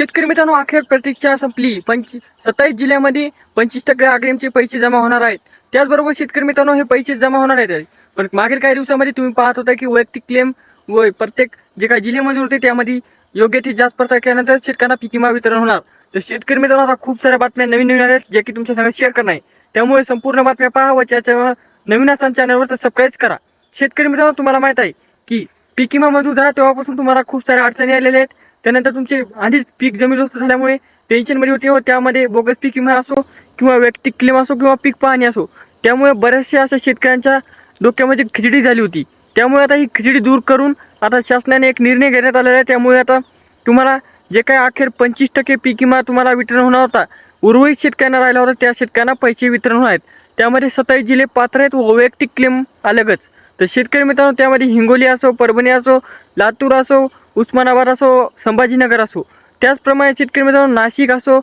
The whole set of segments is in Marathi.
शेतकरी मित्रांनो अखेर प्रतीक्षा संपली. पंच सत्तावीस जिल्ह्यामध्ये पंचवीस टक्के अग्रिमचे पैसे जमा होणार आहेत. त्याचबरोबर शेतकरी मित्रांनो हे पैसे जमा होणार आहेत. पण मागील काही दिवसामध्ये तुम्ही पाहत होता की वैयक्तिक क्लेम व प्रत्येक जे काही जिल्ह्यामध्ये होते त्यामध्ये योग्य ती जास्त पडताळ केल्यानंतर शेतकऱ्यांना पीक विमा वितरण होणार. तर शेतकरी मित्रांनो आता खूप साऱ्या बातम्या नवीन नवीन आल्या आहेत, ज्या की तुमच्या संग शेअर करणार आहे. त्यामुळे संपूर्ण बातम्या पहा व त्याच्या नवीन असाल चॅनलवर तर सबस्क्राईब करा. शेतकरी मित्रांनो तुम्हाला माहीत आहे की पीक विमा मंजूर झाला तेव्हापासून तुम्हाला खूप साऱ्या अडचणी आलेल्या आहेत. त्यानंतर तुमचे आधीच पीक जमीनदोस्त झाल्यामुळे टेन्शनमध्ये होते व हो. त्यामध्ये बोगस पीक विमा असो किंवा वैयक्तिक क्लेम असो किंवा पीक पाहणी असो. त्यामुळे बऱ्याचशा अशा शेतकऱ्यांच्या डोक्यामध्ये खिचडी झाली होती. त्यामुळे आता ही खिचडी दूर करून आता शासनाने एक निर्णय घेण्यात आलेला आहे. त्यामुळे आता तुम्हाला जे काही अखेर पंचवीस टक्के पीक विमा तुम्हाला वितरण होणार होता उर्वरित शेतकऱ्यांना राहिला होता त्या शेतकऱ्यांना पैसे वितरण होणार आहेत. त्यामध्ये सत्तावीस जिल्हे पात्र आहेत व वैयक्तिक क्लेम अलगच तर शेतकरी मित्रांनो त्यामध्ये हिंगोली असो परभणी असो लातूर असो उस्मानाबाद असो संभाजीनगर असो. त्याचप्रमाणे शेतकरी मित्रांनो नाशिक असो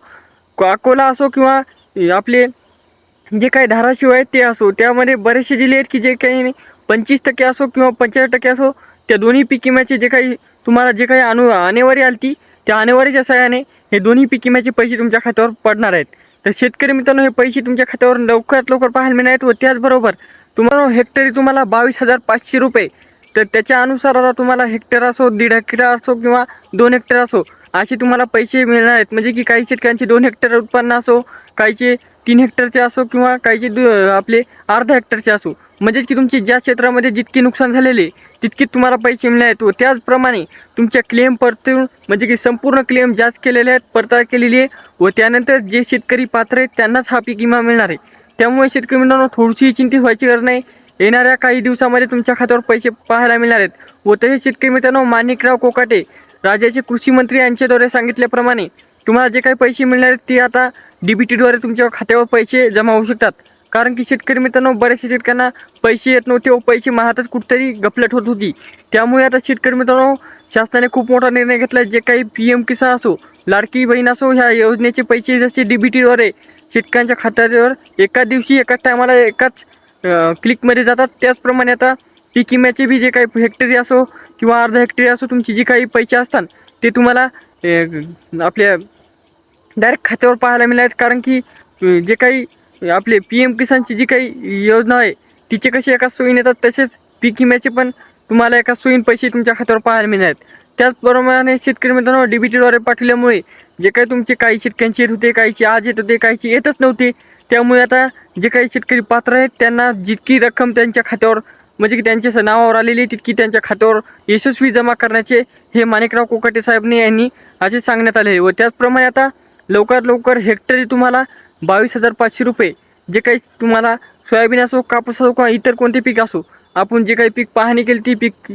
अकोला असो किंवा आपले जे काही धाराशिव आहेत ते असो त्यामध्ये बरेचसे जिल्हे आहेत की जे काही पंचवीस टक्के असो किंवा पंचेचाळीस टक्के असो त्या दोन्ही पीक विम्याचे जे काही तुम्हाला जे काही अनु आणेवारी आली ती त्या आणेवारीच्या सहाय्याने हे दोन्ही पीक विम्याचे पैसे तुमच्या खात्यावर पडणार आहेत. तर शेतकरी मित्रांनो हे पैसे तुमच्या खात्यावर लवकरात लवकर पाहायला मिळणार आहेत व त्याचबरोबर तुम्हाला हेक्टरी तुम्हाला बावीस हजार पाचशे रुपये. तर त्याच्या अनुसार आता तुम्हाला हेक्टर असो दीड हेक्टर असो किंवा दोन हेक्टर असो असे तुम्हाला पैसे मिळणार आहेत. म्हणजे की काही शेतकऱ्यांचे दोन हेक्टर उत्पन्न असो काहीचे तीन हेक्टरचे असो किंवा काहीचे दु आपले अर्धा हेक्टरचे असो. म्हणजेच की तुमची ज्या क्षेत्रामध्ये जितके नुकसान झालेले तितके तुम्हाला पैसे मिळणार आहेत व त्याचप्रमाणे तुमच्या क्लेम परतून म्हणजे की संपूर्ण क्लेम जांच केलेले आहेत परताळ केलेली आहे व त्यानंतर जे शेतकरी पात्र आहेत त्यांनाच हा पीक विमा मिळणार आहे. त्यामुळे शेतकरी मित्रांनो थोडीशी चिंतित व्हायची गरज नाही. येणाऱ्या काही दिवसामध्ये तुमच्या खात्यावर पैसे पाहायला मिळणार आहेत. व तसेच शेतकरी मित्रांनो माणिकराव कोकाटे राज्याचे कृषी मंत्री यांच्याद्वारे सांगितल्याप्रमाणे तुम्हाला जे काही पैसे मिळणार आहेत ते आता डी बी टीद्वारे तुमच्या खात्यावर पैसे जमा होऊ शकतात. कारण की शेतकरी मित्रांनो बऱ्याचशा शेतकऱ्यांना पैसे येत नव्हते व पैसे महारातच कुठेतरी गफलट होत होती. त्यामुळे आता शेतकरी मित्रांनो शासनाने खूप मोठा निर्णय घेतला जे काही पी एम किसान असो लाडकी बहीण असो ह्या योजनेचे पैसे जसे डी बी टीद्वारे शेतकऱ्यांच्या खात्यावर एका दिवशी एकाच टायमाला एकाच क्लिकमध्ये जातात. त्याचप्रमाणे आता पीक विम्याचे बी जे काही हेक्टरी असो किंवा अर्धा हेक्टरी असो तुमची जी काही पैसे असतात ते तुम्हाला आपल्या डायरेक्ट खात्यावर पाहायला मिळाले कारण की जे काही आपले पी एम किसानची जी काही योजना आहे तिचे कसे एका सोयीने येतात तसेच पीक विम्याचे पण तुम्हाला एका सोयीन पैसे तुमच्या खात्यावर पाहायला मिळणार आहेत त्याचप्रमाणे शेतकरी मित्रांनो डीबीटीद्वारे पाठवल्यामुळे जे काही तुमचे काही शेतकऱ्यांचे येत होते काहीचे आज येत होते काहीचे येतच नव्हते त्यामुळे आता जे काही शेतकरी पात्र आहेत त्यांना जितकी रक्कम त्यांच्या खात्यावर म्हणजे की त्यांच्या नावावर आलेली तितकी त्यांच्या खात्यावर यशस्वी जमा करण्याचे हे माणिकराव कोकाटे साहेबने यांनी असे सांगण्यात आले व त्याचप्रमाणे आता लवकरात लवकर हेक्टरी तुम्हाला बावीस हजार पाचशे रुपये जे काही तुम्हाला सोयाबीन असो कापूस असो किंवा इतर कोणते पीक असो आपण जे काही पीक पाहणी केली ती पीक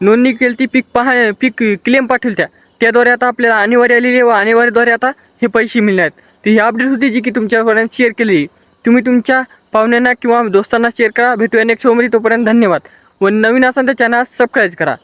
नोंदणी केली ती पीक पाह पीक क्लेम पाठवली त्या. त्याद्वारे आता आपल्याला अनिवार्य आलेली आहे व अनिवार्यद्वारे आता हे पैसे मिळणार आहेत. तर ही अपडेट होती जी की तुमच्यापर्यंत शेअर केली. तुम्ही तुमच्या पाहुण्यांना किंवा दोस्तांना शेअर करा. भेटूया नेक्स्ट सोमवारी तोपर्यंत धन्यवाद व नवीन असाल तर चॅनल सबस्क्राईब करा.